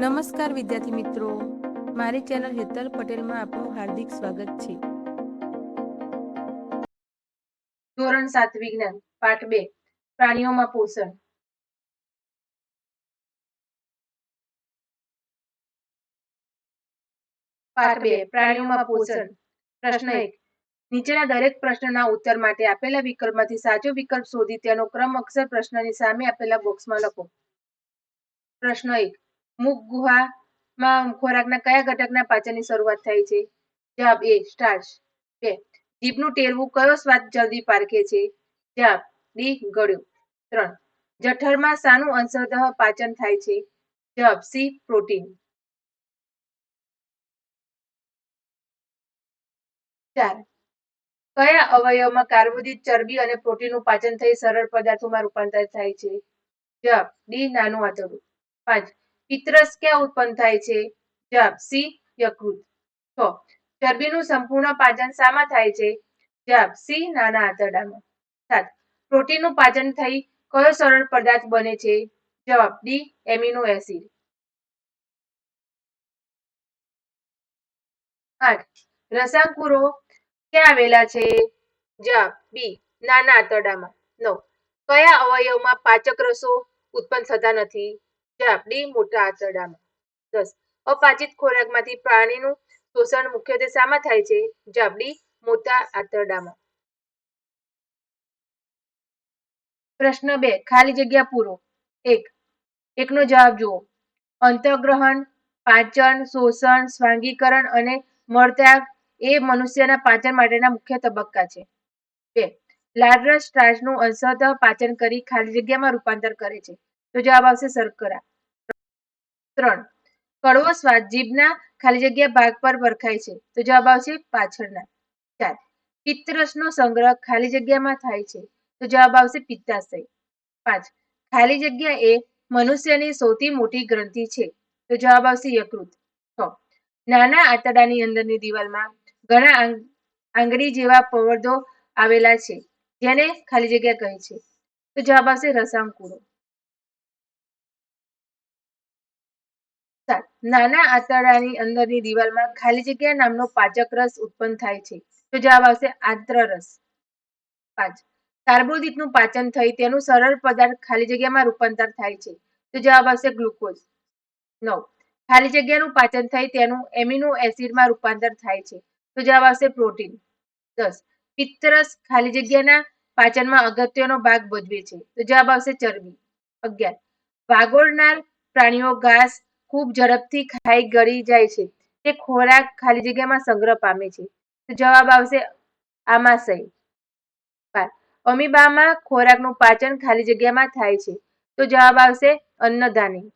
નમસ્કાર વિદ્યાર્થી મિત્રો. મારી ચેનલ હેતલ પટેલમાં આપનું હાર્દિક સ્વાગત છે. ધોરણ સાત વિજ્ઞાન પાઠ બે, પ્રાણીઓમાં પોષણ. પાઠ બે, પ્રાણીઓમાં પોષણ. પ્રશ્ન એક, નીચેના દરેક પ્રશ્નના ઉત્તર માટે આપેલા વિકલ્પમાંથી સાચો વિકલ્પ શોધી તેનો ક્રમ અક્ષર પ્રશ્નની સામે આપેલા બોક્સમાં લખો. પ્રશ્ન એક મુખ ગુહામાં ખોરાકના કયા ઘટકના પાચનની શરૂઆત થાય છે? જવાબ એ સ્ટાર્ચ બે, જીભનું ટેરવું કયો સ્વાદ જલ્દી પારખે છે? જવાબ ડી ગળ્યું. ત્રણ, જઠરમાં સાનું અંશતઃ પાચન થાય છે? જવાબ સી પ્રોટીન. ચાર, કયા અવયવમાં કાર્બોદિત ચરબી અને પ્રોટીનનું પાચન થઈ સરળ પદાર્થોમાં રૂપાંતર થાય છે? જવાબ ડી નાનું આંતરડું. પાંચ પિત્તરસ ક્યાં ઉત્પન્ન થાય છે? જવાબ સી, યકૃત. છ. ચરબીનું સંપૂર્ણ પાચન શામાં થાય છે? જવાબ સી, નાના આંતરડામાં. સાત. પ્રોટીનનું પાચન થઈ કયો સરળ પદાર્થ બને છે? જવાબ ડી, એમિનો એસિડ. આઠ. રસાંકુરો ક્યાં આવેલા છે? જવાબ બી, નાના આંતરડામાં. નવ. કયા અવયવમાં પાચક રસો ઉત્પન્ન થતા નથી? જવાબ ડી મોટા આંતરડામાં દસ અપાચિત ખોરાકમાંથી પ્રાણીનું શોષણ મુખ્યત્વે શામાં થાય છે જવાબ ડી મોટા આંતરડામાં પ્રશ્ન બે. ખાલી જગ્યા પૂરો. એક. એકનો જવાબ જુઓ. અંતઃગ્રહણ, પાચન, શોષણ, સ્વાંગીકરણ અને મળત્યાગ એ મનુષ્યના પાચન માટેના મુખ્ય તબક્કા છે. બે. લાળરસ સ્ટાર્ચનું અંશતઃ પાચન કરી ખાલી જગ્યામાં રૂપાંતર કરે છે. તો જવાબ આવશે શર્કરા ત્રણ. કડવો સ્વાદ જીભના ખાલી જગ્યા ભાગ પર પરખાય છે. તો જવાબ આવશે પાછળના. ચાર. પિત્તરસનો સંગ્રહ ખાલી જગ્યામાં થાય છે. તો જવાબ આવશે પિત્તાશય. પાંચ. ખાલી જગ્યા એ મનુષ્યની સૌથી મોટી ગ્રંથિ છે. તો જવાબ આવશે યકૃત. છ. નાના આંતરડાની અંદરની દિવાલમાં ઘણા આંગળી જેવા પવર્ધો આવેલા છે, જેને ખાલી જગ્યા કહે છે. તો જવાબ આવશે રસાંકુરો. નાના આંતરડાની અંદરની દિવાલમાં ખાલી જગ્યા નામનો પાચક રસ ઉત્પન્ન થાય છે. તો જવાબ આવશે આંત્રરસ પાંચ. કાર્બોદિતનું પાચન થઈ તેનું સરળ પદાર્થ ખાલી જગ્યામાં રૂપાંતર થાય છે. તો જવાબ આવશે ગ્લુકોઝ. નવ. ખાલી જગ્યાનું પાચન થઈ તેનું એમિનો એસિડમાં રૂપાંતર થાય છે. તો જવાબ આવશે પ્રોટીન. દસ. પિત્તરસ ખાલી જગ્યાના પાચનમાં અગત્યનો ભાગ ભજવે છે. તો જવાબ આવશે ચરબી. અગિયાર. વાગોળનાર પ્રાણીઓ ઘાસ ખૂબ ઝડપથી ખાઈ ગળી જાય છે. તે ખોરાક ખાલી જગ્યામાં સંગ્રહ પામે છે. તો જવાબ આવશે આમાશય બાર. અમીબામાં ખોરાકનું પાચન ખાલી જગ્યામાં થાય છે. તો જવાબ આવશે અન્નધાની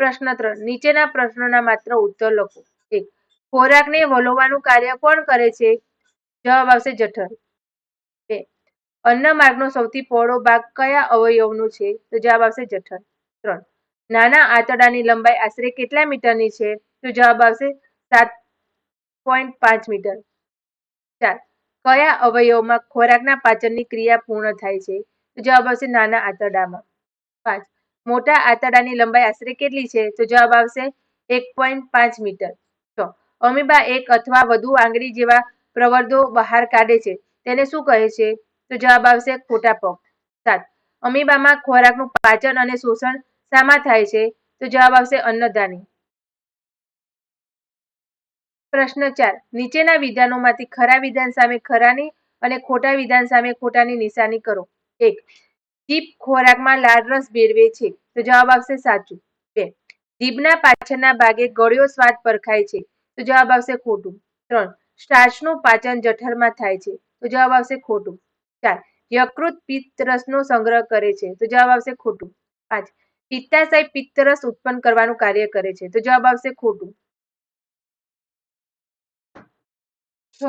પ્રશ્ન ત્રણ. નીચેના પ્રશ્નોના માત્ર ઉત્તર લખો. એક. ખોરાકને વલોવાનું કાર્ય કોણ કરે છે? જવાબ આવશે જઠર. અન્નમાર્ગનો સૌથી પહોળો ભાગ કયા અવયવનો છે? તો જવાબ આવશે જઠર. ત્રણ. નાના આંતરડાની લંબાઈ આશરે કેટલા મીટરની છે? તો જવાબ આવશે સાત પોઈન્ટ પાંચ મીટર. ચાર. કયા અવયવમાં ખોરાકના પાચનની ક્રિયા પૂર્ણ થાય છે? તો જવાબ આવશે નાના આંતરડામાં. પાંચ. મોટા આંતરડાની લંબાઈ આશરે કેટલી છે? તો જવાબ આવશે એક પોઈન્ટ પાંચ મીટર. છ. અમીબા એક અથવા વધુ આંગળી જેવા પ્રવર્ધો બહાર કાઢે છે. તેને શું કહે છે? તો જવાબ આવશે ખોટા પગ સાત. અમીબામાં ખોરાકનું પાચન અને શોષણ શામાં થાય છે? તો જવાબ આવશે અન્નધાની પ્રશ્ન ચાર. નીચેના વિધાનોમાંથી ખરા વિધાન સામે ખરાની અને ખોટા વિધાન સામે ખોટાની નિશાની કરો. એક. જીભ ખોરાકમાં લાળ રસ ભેળવે છે? તો જવાબ આવશે સાચું. બે. જીભના પાછળના ભાગે ગળ્યો સ્વાદ પરખાય છે? તો જવાબ આવશે ખોટું. ત્રણ. સ્ટાર્ચનું પાચન જઠરમાં થાય છે? તો જવાબ આવશે ખોટું. ચાર યકૃત પિત્તરસનો સંગ્રહ કરે છે. તો જવાબ આવશે ખોટું. પાંચ પિત્તાશય પિત્તરસ ઉત્પન્ન કરવાનું કાર્ય કરે છે. તો જવાબ આવશે ખોટું. છ.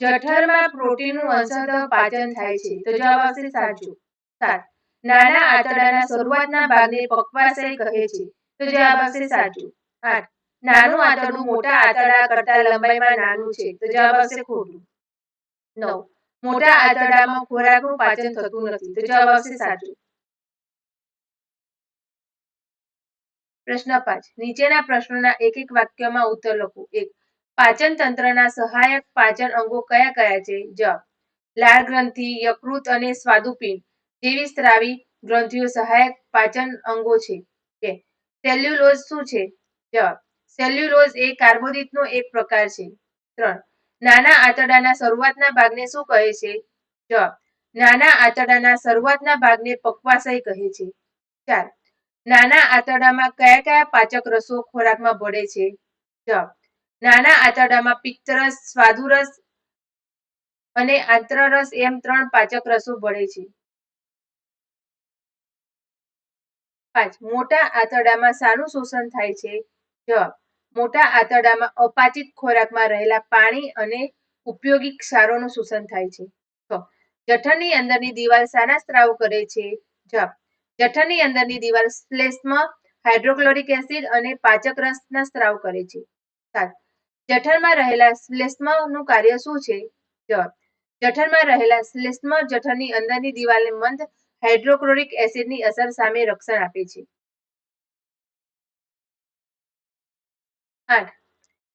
જઠરમાં પ્રોટીનનું અંશત પાચન થાય છે. તો જવાબ આવશે સાચું. સાત. નાના આંતરડાના શરૂઆતના ભાગને પક્વાશય કહે છે. તો જવાબ આવશે સાચું. આઠ. નાનું આંતરડું મોટા આંતરડા કરતા લંબાઈમાં નાનું છે. તો જવાબ આવશે ખોટું. નવ. મોટા આંતરડામાં ખોરાકનું પાચન થતું નથી તો જવાબ આવશે સાચું પ્રશ્ન પાંચ નીચેના પ્રશ્નોના એક એક વાક્યમાં ઉત્તર લખો એક પાચન તંત્રના સહાયક પાચન અંગો કયા કયા છે જવાબ લાળ ગ્રંથિ યકૃત અને સ્વાદુપિંડ જેવી સ્ત્રાવી ગ્રંથિઓ સહાયક પાચન અંગો છે કે સેલ્યુલોઝ શું છે જવાબ સેલ્યુલોઝ એ કાર્બોદિતનો એક પ્રકાર છે ત્રણ નાના આંતરડાના શરૂઆતના ભાગને શું કહે છે? જવાબ નાના આંતરડાના શરૂઆતના ભાગને પક્વાશય કહે છે. ચાર. નાના આંતરડામાં કયા કયા પાચક રસો ખોરાકમાં ભળે છે? જવાબ નાના આંતરડામાં પિત્તરસ સ્વાદુરસ અને આંતરરસ એમ ત્રણ પાચક રસો ભળે છે. પાંચ. મોટા આંતરડામાં સારું શોષણ થાય છે? જવાબ મોટા આંતરડામાં અપાચિત ખોરાકમાં રહેલા પાણી અને ઉપયોગી ક્ષારોનું શોષણ થાય છે. જઠરની અંદરની દિવાલ શાના સ્ત્રાવ કરે છે. જવાબ. જઠરની અંદરની દિવાલ શ્લેષ્મ, હાઇડ્રોક્લોરિક એસિડ અને પાચક રસના સ્ત્રાવ કરે છે. સાત. જઠરમાં રહેલા શ્લેષ્મનું કાર્ય શું છે? જવાબ. જઠરમાં રહેલા શ્લેષ્મ જઠરની અંદરની દિવાલને મંદ હાઇડ્રોક્લોરિક એસિડની અસર સામે રક્ષણ આપે છે. આઠ.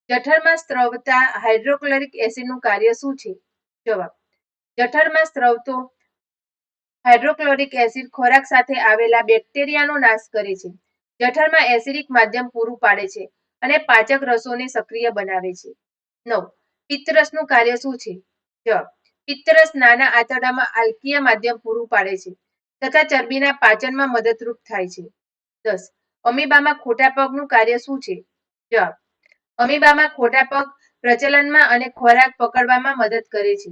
જઠરમાં સ્ત્રવતા હાઇડ્રોક્લોરિક એસિડનું કાર્ય શું છે? જવાબ. જઠરમાં સ્ત્રવતો હાઇડ્રોક્લોરિક એસિડ ખોરાક સાથે આવેલા બેક્ટેરિયાનો નાશ કરે છે. જઠરમાં એસિડિક માધ્યમ પૂરું પાડે છે અને પાચક રસોને સક્રિય બનાવે છે. નવ. પિત્તરસનું કાર્ય શું છે? જવાબ. પિત્તરસ નાના આંતરડામાં આલ્કીય માધ્યમ પૂરું પાડે છે તથા ચરબીના પાચનમાં મદદરૂપ થાય છે. દસ. અમીબામાં ખોટા પગનું કાર્ય શું છે? જવાબ. અમીબામાં ખોટા પગ પ્રચલનમાં અને ખોરાક પકડવામાં મદદ કરે છે.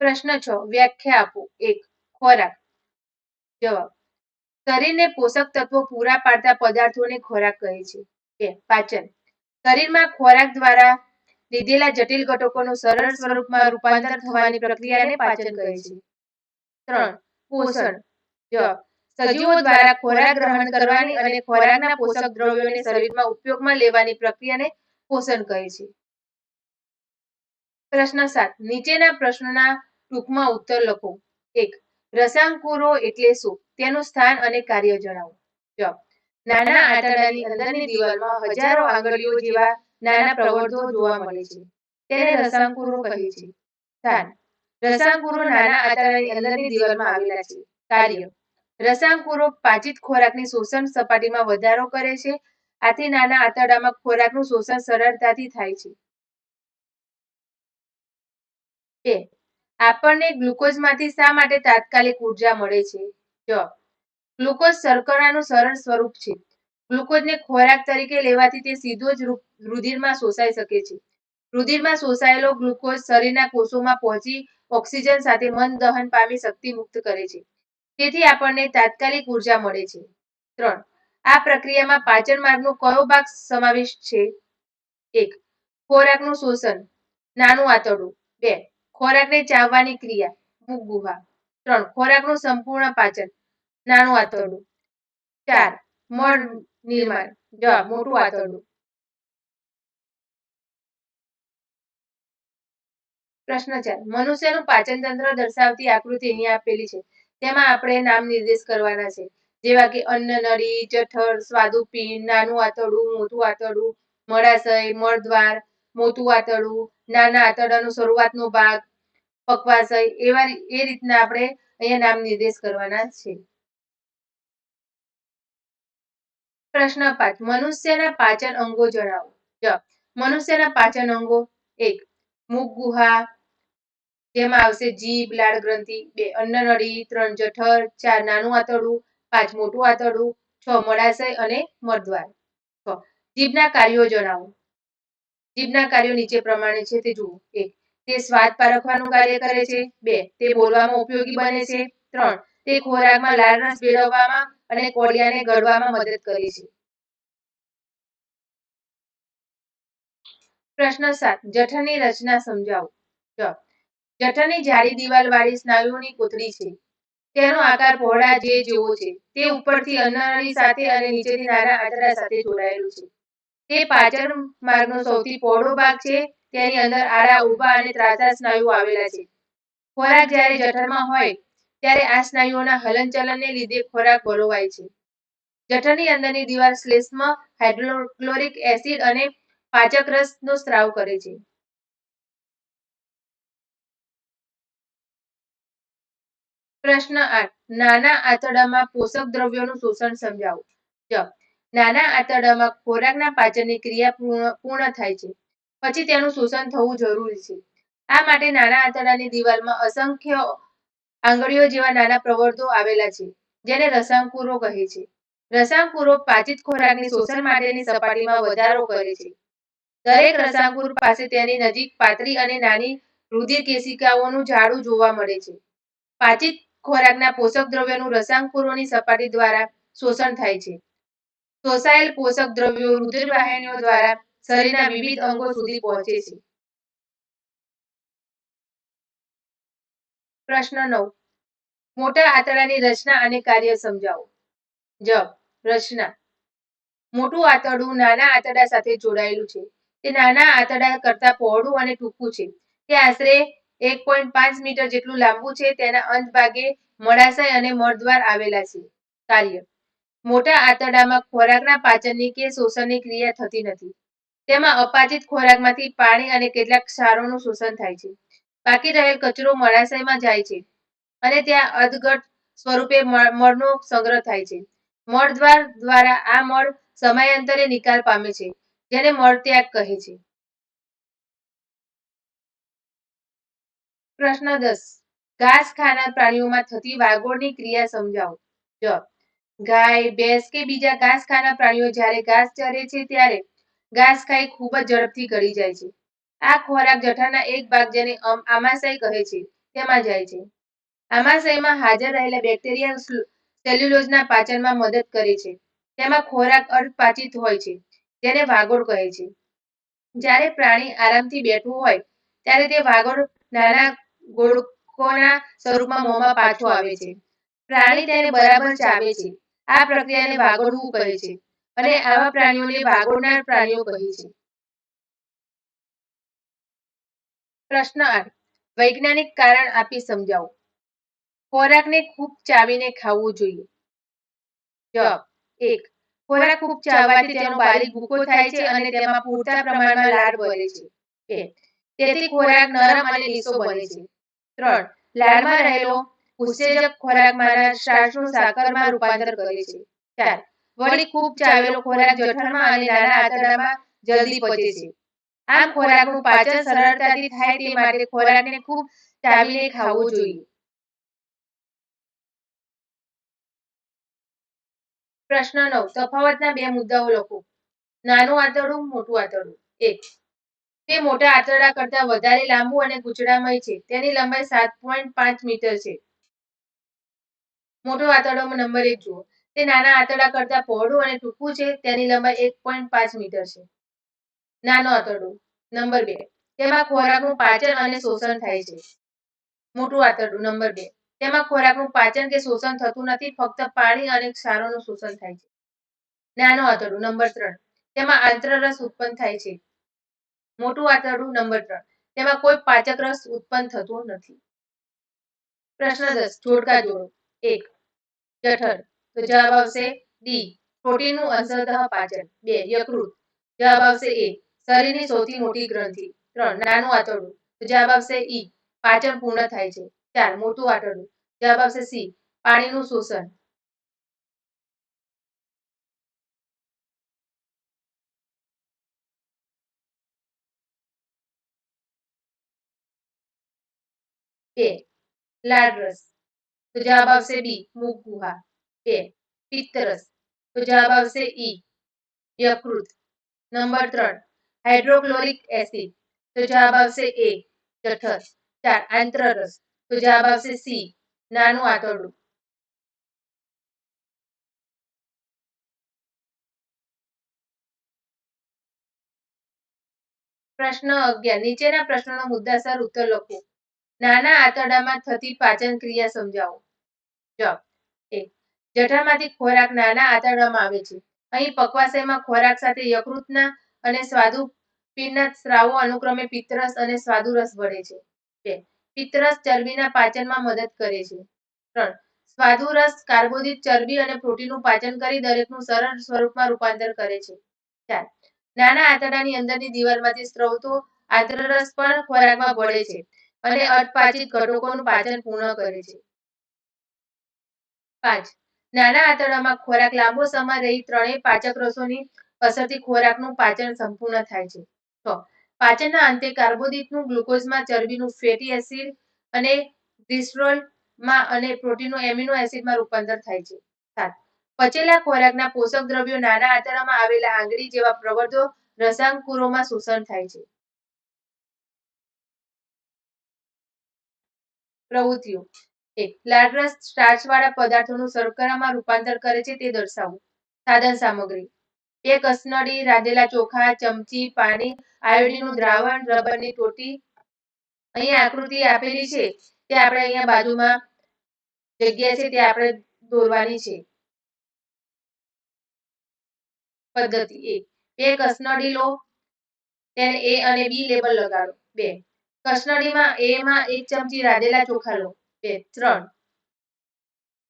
પ્રશ્ન છ, વ્યાખ્યા આપો. એક, ખોરાક. જવાબ. શરીરને પોષક તત્વો પૂરા પાડતા પદાર્થોને ખોરાક કહે છે. બે, પાચન. શરીરમાં ખોરાક દ્વારા લીધેલા જટિલ ઘટકોનું સરળ સ્વરૂપમાં રૂપાંતર થવાની પ્રક્રિયાને પાચન કહે છે. ત્રણ, પોષણ. જવાબ. સજીવો દ્વારા ખોરાક ગ્રહણ કરવાની અને ખોરાકના પોષક દ્રવ્યોને શરીરમાં ઉપયોગમાં લેવાની પ્રક્રિયાને પોષણ કહે છે. પ્રશ્ન સાત. નીચેના પ્રશ્નના ટૂંકમાં ઉત્તર લખો. એક. રસાંકુરો એટલે શું? તેનું સ્થાન અને કાર્ય જણાવો. જવાબ. નાના આંતરડાની અંદરની દિવાલમાં હજારો આંગળીઓ જેવા નાના પ્રવર્ધો જોવા મળે છે. તેને રસાંકુરો કહે છે. સ્થાન રસાંકુરો નાના આંતરડાની અંદરની દિવાલમાં આવેલા છે. કાર્ય. રસાંકુરો પાચિત ખોરાકની શોષણ સપાટીમાં વધારો કરે છે. આથી નાના આંતરડામાં ખોરાકનું શોષણ સરળતાથી થાય છે. બે. આપણને ગ્લુકોઝમાંથી શા માટે તાત્કાલિક ઊર્જા મળે છે? જો. ગ્લુકોઝ શર્કરાનું સરળ સ્વરૂપ છે. ગ્લુકોઝને ખોરાક તરીકે લેવાથી તે સીધો જ રુધિરમાં શોષાઈ શકે છે. રુધિરમાં શોષાયેલો ગ્લુકોઝ શરીરના કોષોમાં પહોંચી ઓક્સિજન સાથે મન દહન પામી શક્તિ મુક્ત કરે છે. તેથી આપણને તાત્કાલિક ઊર્જા મળે છે. ત્રણ, આ પ્રક્રિયામાં પાચન માર્ગનો કયો ભાગ સમાવિષ્ટ છે? એક, ખોરાકનું શોષણ, નાનું આંતરડું. બે, ખોરાકને ચાવવાની ક્રિયા મુખ ગુહા. ત્રણ, ખોરાકનું સંપૂર્ણ પાચન, નાનું આંતરડું. ચાર, મળ નિર્માણ જવાબ મોટું આંતરડું. પ્રશ્ન ચાર, મનુષ્યનું પાચન તંત્ર દર્શાવતી આકૃતિ અહીં આપેલી છે. તેમાં આપણે નામ નિર્દેશ કરવાના છે. જેવા કે અન્નનળી જઠર, સ્વાદુપિંડ, નાનું આંતરડું, મોટું આંતરડું, મળાશય, મળદ્વાર, મોટું આંતરડું, નાના આંતરડાનો શરૂઆતનો ભાગ, પકવાશય, એવા એ રીતના આપણે અહીંયા નામ નિર્દેશ કરવાના છે. પ્રશ્ન પાંચ મનુષ્યના પાચન અંગો જણાવો. મનુષ્યના પાચન અંગો એક. મુખ, ગુહા જેમાં આવશે જીભ, લાળ ગ્રંથિ, બે અન્નનળી, ત્રણ જઠર, ચાર નાનું આંતરડું, પાંચ મોટું આંતરડું, છ મળાશય અને મરદ્વાર. જીભના કાર્યો જણાવો. જીભના કાર્યો નીચે પ્રમાણે છે તે જુઓ. એક. તે સ્વાદ પારખવાનું કાર્ય કરે છે. બે. તે બોલવામાં ઉપયોગી બને છે. ત્રણ. તે ખોરાકમાં લાળ રસ ભેળવવામાં અને કોળિયાને ગળવામાં મદદ કરે છે. પ્રશ્ન સાત. જઠરની રચના સમજાવો. જઠરની જાડી દિવાલ વાળી સ્નાયુઓની કોથળી છે. તેનો આકાર પહોળા જે જેવો છે. તે ઉપરથી અન્નનળી સાથે અને નીચેથી નાના આંતરડા સાથે જોડાયેલું છે. તે પાચન માર્ગનો સૌથી પહોળો ભાગ છે. તેની અંદર આડા, ઊભા અને ત્રાસા સ્નાયુઓ આવેલા છે. ખોરાક જ્યારે જઠરમાં હોય, ત્યારે આ સ્નાયુઓના હલનચલનને લીધે ખોરાક વલોવાય છે. જઠરની અંદરની દીવાલ શ્લેષ્મ, હાઇડ્રોક્લોરિક એસિડ અને પાચક રસનો સ્ત્રાવ કરે છે. પ્રશ્ન આઠ. નાના આંતરડામાં પોષક દ્રવ્યોનું શોષણ સમજાવો. જ. નાના આંતરડામાં ખોરાકના પાચનની ક્રિયા પૂર્ણ થાય છે. પછી તેનું શોષણ થવું જરૂરી છે. આ માટે નાના આંતરડાની દિવાલમાં અસંખ્ય આંગળીઓ જેવા નાના પ્રવર્ધો આવેલા છે, જેને રસાંકુરો કહે છે. રસાંકુરો પાચિત ખોરાકની શોષણ માટેની સપાટીમાં વધારો કરે છે. દરેક રસાંકુર પાસે તેની નજીક પાતળી અને નાની રુધિર કેશિકાઓનું ઝાડું જોવા મળે છે. પાચિત ખોરાકના પોષક દ્રવ્યોનું રસાંકુરોની સપાટી દ્વારા શોષણ થાય છે. શોષાયેલ પોષક દ્રવ્યો રુધિરવાહિનીઓ દ્વારા શરીરના વિવિધ અંગો સુધી પહોંચે છે. પ્રશ્ન નવ. મોટા આંતરડાની રચના અને કાર્ય સમજાવો. જ રચના. મોટું આંતરડું નાના આંતરડા સાથે જોડાયેલું છે. તે નાના આંતરડા કરતા પહોળું અને ટૂંકું છે. તે આશરે એક પોઈન્ટ પાંચ મીટર જેટલું લાંબુ છે, તેના અંત ભાગે મળાશય અને મળદ્વાર આવેલા છે. કાર્ય. મોટા આંતરડામાં ખોરાકના પાચનની કે શોષણની ક્રિયા થતી નથી. તેમાં અપાચિત ખોરાકમાંથી પાણી અને કેટલાક ક્ષારોનું શોષણ થાય છે. બાકી રહેલ કચરો મળાશયમાં જાય છે અને ત્યાં અધઘટ સ્વરૂપે મળનો સંગ્રહ થાય છે. મળદ્વાર દ્વારા આ મળ સમયાંતરે નિકાલ પામે છે, જેને મળત્યાગ કહે છે. પ્રશ્ન દસ. ઘાસ ખાનાર પ્રાણીઓમાં થતી વાગોળની ક્રિયા સમજાવો. જ ગાય, ભેંસ કે બીજા ઘાસ ખાનાર પ્રાણીઓ જ્યારે ઘાસ ચરે છે ત્યારે ઘાસ ખાઈ ખૂબ જ ઝડપથી ગળી જાય છે. આ ખોરાક જઠરના એક ભાગ જેને આમાશય કહે છે, તેમાં જાય છે. આમાશયમાં હાજર રહેલા બેક્ટેરિયા સેલ્યુલોઝના પાચનમાં મદદ કરે છે. તેમાં ખોરાક અર્ધપાચિત હોય છે, જેને વાગોળ કહે છે. જ્યારે પ્રાણી આરામથી બેઠું હોય, ત્યારે તે વાગોળ નાના ગોળકોના સ્વરૂપમાં મોંમાં પાછો આવે છે. પ્રાણી તેને બરાબર ચાવે છે. આ પ્રક્રિયાને વાગોળવું કહે છે અને આવા પ્રાણીઓને વાગોળનાર પ્રાણીઓ કહે છે. પ્રશ્ન આઠ. વૈજ્ઞાનિક કારણ આપી સમજાવો. ખોરાકને ખૂબ ચાવીને ખાવું જોઈએ. જવાબ. એક. ખોરાક ખૂબ ચાવવાથી તેનો બારી ભૂકો થાય છે અને તેમાં પૂરતા પ્રમાણમાં લાળ બને છે. બે. તેથી ખોરાક નરમ અને લીસો બને છે. ત્રણ લાળમાં રહેલો ઉત્સેજક ખોરાક મારા શ્વાસનું સાકરમાં રૂપાંતર કરે છે. ચાર, વળી ખૂબ ચાવેલો ખોરાક જઠરમાં અને નાના આંતરડામાં જલ્દી પચે છે. આમ ખોરાકનું પાચન સરળતાથી થાય તે માટે ખોરાકને ખૂબ ચાવીને ખાવો જોઈએ. પ્રશ્ન નવ, તફાવતના બે મુદ્દાઓ લખો. નાનું આંતરડું મોટું આંતરડું. એક તે મોટા આંતરડા કરતાં વધારે લાંબુ અને ગુચડામય છે. તેની લંબાઈ સાત પોઈન્ટ પાંચ મીટર છે. મોટો આંતરડામાં નંબર એક જુઓ. તે નાના આંતરડા કરતાં પહોળું અને ટૂંકું છે. તેની લંબાઈ એક મીટર છે. નાનો આંતરડો. નંબર બે. તેમાં ખોરાકનું પાચન અને શોષણ થાય છે. મોટું આંતરડું. નંબર બે. તેમાં ખોરાકનું પાચન કે શોષણ થતું નથી. ફક્ત પાણી અને ક્ષારોનું શોષણ થાય છે. નાનો આંતરડું. નંબર ત્રણ. તેમાં આંતરરસ ઉત્પન્ન થાય છે. મોટું આંતરડું નંબર ત્રણ. તેમાં કોઈ પાચક રસ ઉત્પન્ન થતો નથી. પ્રશ્ન દસ, જોડકા જોડો. એક, જઠર. તો જવાબ આવશે ડી, પ્રોટીનનું અંશતઃ પાચન. બે, યકૃત. જવાબ આવશે એ, શરીરની સૌથી મોટી ગ્રંથિ. ત્રણ, નાનું આંતરડું. તો જવાબ આવશે ઈ, પાચન પૂર્ણ થાય છે. ચાર, મોટું આંતરડું. જવાબ આવશે સી, પાણીનું શોષણ. બે લાળ રસ તો જવાબ આવશે બી મુખ ગુહા બે પિત્તરસ તો જવાબ આવશે ઈ યકૃત નંબર ત્રણ હાઇડ્રોક્લોરિક એસિડ તો જવાબ આવશે એ જઠર ચાર આંત્રરસ તો જવાબ આવશે સી નાનું આંતરડું પ્રશ્ન અગિયાર. નીચેના પ્રશ્નોનો મુદ્દાસર ઉત્તર લખો. નાના આંતરડામાં થતી પાચન ક્રિયા સમજાવો. જઠરમાંથી ખોરાક નાના આંતરડામાં આવે છે. અહીં પકવાશયમાં ખોરાક સાથે યકૃતના અને સ્વાદુ પીરના સ્ત્રાવો અનુક્રમે પિત્તરસ અને સ્વાદુરસ વળે છે. બે, પિત્તરસ ચરબીના પાચનમાં મદદ કરે છે. ત્રણ સ્વાદુ રસ કાર્બોદિત ચરબી અને પ્રોટીનનું પાચન કરી દરેકનું સરળ સ્વરૂપમાં રૂપાંતર કરે છે. ચાર, નાના આંતરડાની અંદરની દિવાલમાંથી સ્ત્રવતો આંતરરસ પણ ખોરાકમાં ભળે છે. અને અટપાચિત ઘટકોનું પાચન પૂર્ણ કરે છે. પાંચ. નાના આંતરડામાં ખોરાક લાંબો સમય રહી ત્રણેય પાચક રસોની અસરથી ખોરાકનું પાચન સંપૂર્ણ થાય છે. છ. પાચનના અંતે કાર્બોદિતનું ગ્લુકોઝમાં ચરબીનું ફેટી એસિડ અને ગ્લિસરોલમાં અને પ્રોટીનનું એમિનો એસિડમાં રૂપાંતર થાય છે. સાત. પચેલા ખોરાકના પોષક દ્રવ્યો નાના આંતરડામાં આવેલા આંગળી જેવા પ્રવર્ધો રસાંકુરોમાં શોષણ થાય છે. પ્રવૃત્તિઓ. એક લાળરસ સ્ટાર્ચવાળા પદાર્થોનું શર્કરામાં રૂપાંતર કરે છે તે દર્શાવવું સાધન સામગ્રી. બે કસનળી, રાંધેલા ચોખા, ચમચી, પાણી, આયોડીનનું દ્રાવણ, રબરની ટોટી. અહીં આકૃતિ આપેલી છે તે આપણે અહીંયા બાજુમાં જગ્યા છે તે આપણે દોરવાની છે. પદ્ધતિ. એક બે કસનળી લો તેને એ અને બી લેબલ લગાડો. બે. કસનળીમાં એ માં એક ચમચી રાંધેલા ચોખા લો. બે, ત્રણ.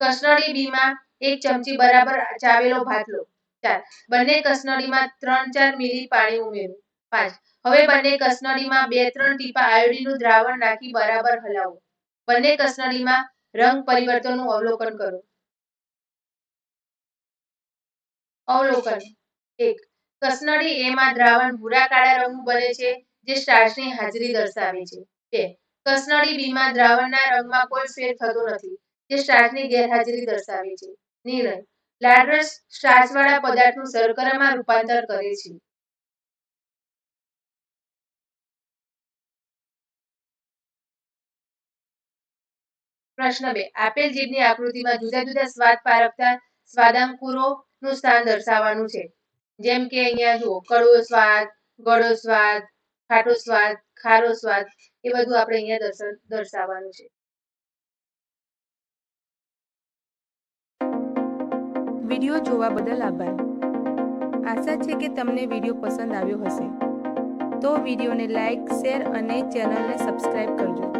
કસનળી બી માં એક ચમચી બરાબર ચાવેલો ભાત લો. ચાર. બંને કસનળીમાં ત્રણ, ચાર મિલી પાણી ઉમેરો. પાંચ. હવે બંને કસનળીમાં બે, ત્રણ ટીપા આયોડીનનું દ્રાવણ નાખી બરાબર હલાવો. બંને કસનળીમાં રંગ પરિવર્તનનું અવલોકન કરો. અવલોકન. એક. કસનળી એમાં દ્રાવણ ભૂરા કાળા રંગનું બને છે. જે સ્ટાર્ચની હાજરી દર્શાવે છે. બે કસનળી બીમાં દ્રાવણના રંગમાં કોઈ ફેર થતો નથી. જે સ્ટાર્ચની ગેરહાજરી દર્શાવે છે. નિર્ણય. લાડરસ સ્ટાર્ચવાળા પદાર્થનું શર્કરામાં રૂપાંતર કરે છે. પ્રશ્ન બે. આપેલ જીભની આકૃતિમાં જુદા જુદા સ્વાદ પારખતા સ્વાદાંકુરોનું સ્થાન દર્શાવવાનું છે. જેમ કે અહીંયા જુઓ, કડવો સ્વાદ, ગળો સ્વાદ ખાટો સ્વાદ, ખારો સ્વાદ, એ બધું આપણે અહીંયા દર્શ- દર્શાવવાનું છે. વીડિયો જોવા બદલ આભાર. આશા છે કે તમને વીડિયો પસંદ આવ્યો હશે. તો વિડીયોને લાઈક, શેર અને ચેનલને સબસ્ક્રાઈબ કરજો.